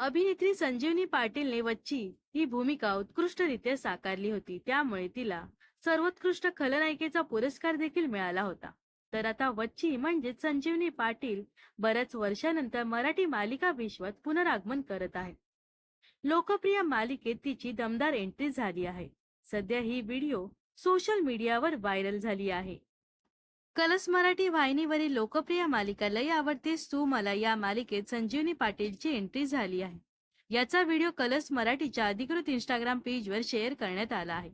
अभिनेत्री संजीवनी पाटीलने वच्ची ही भूमिका उत्कृष्टरित्या साकारली होती. त्यामुळे तिला सर्वोत्कृष्ट खलनायिकेचा पुरस्कार देखील मिळाला होता. तर आता वच्ची म्हणजे संजीवनी पाटील बऱ्याच वर्षानंतर मराठी मालिका विश्वात पुनरागमन करत आहे लोकप्रिय मालिकेत तिची दमदार एंट्री झाली आहे. सध्या ही व्हिडिओ सोशल मीडियावर व्हायरल झाली आहे. कलस मराठी वाहिनीवरील लोकप्रिय मालिका लय आवडतेस तू मला या मालिकेत संजीवनी पाटीलची एंट्री झाली आहे. याचा व्हिडिओ कलस मराठीच्या अधिकृत इंस्टाग्राम पेजवर शेअर करण्यात आला आहे.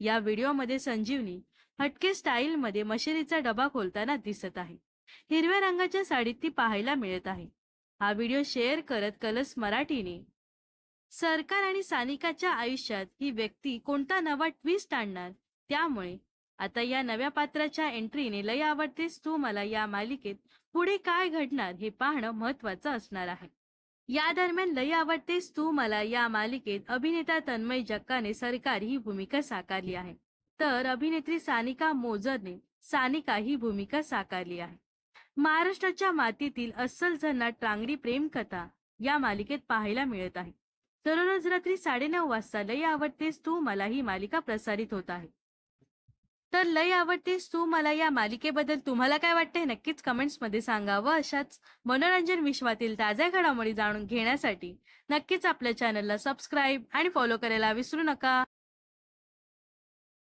या व्हिडिओमध्ये संजीवनी हटके स्टाईलमध्ये मशिरीचा डबा खोलताना दिसत आहे. हिरव्या रंगाच्या साडीत ती पाहायला मिळत आहे. हा व्हिडिओ शेअर करत कलस मराठीने सरकार आणि सानिकाच्या आयुष्यात ही व्यक्ती कोणता नवा ट्विस्ट आणणार? त्यामुळे आता या नव्या पात्राच्या एंट्रीने लय आवडतेस तू मला या मालिकेत. पुढे काय घडणार हे पाहणं महत्वाचं असणार आहे. या दरम्यान लय आवडतेस तू मला या मालिकेत अभिनेता तन्मय जक्काने सरकार ही भूमिका साकारली आहे. तर अभिनेत्री सानिका मोजरने सानिका ही भूमिका साकारली आहे. महाराष्ट्राच्या मातीतील अस्सल झन्नाट टांगडी प्रेमकथा या मालिकेत पाहायला मिळत आहे. दररोज रात्री साडेनऊ वाजता लय आवडतेस तू मला ही मालिका प्रसारित होत आहे. तर लय आवडतेस तू मला या मालिकेबद्दल. तुम्हाला काय वाटते नक्कीच कमेंट्समध्ये सांगा व अशाच मनोरंजन विश्वातील ताज्या घडामोडी जाणून घेण्यासाठी नक्कीच आपल्या चॅनलला सबस्क्राईब आणि फॉलो करायला विसरू नका.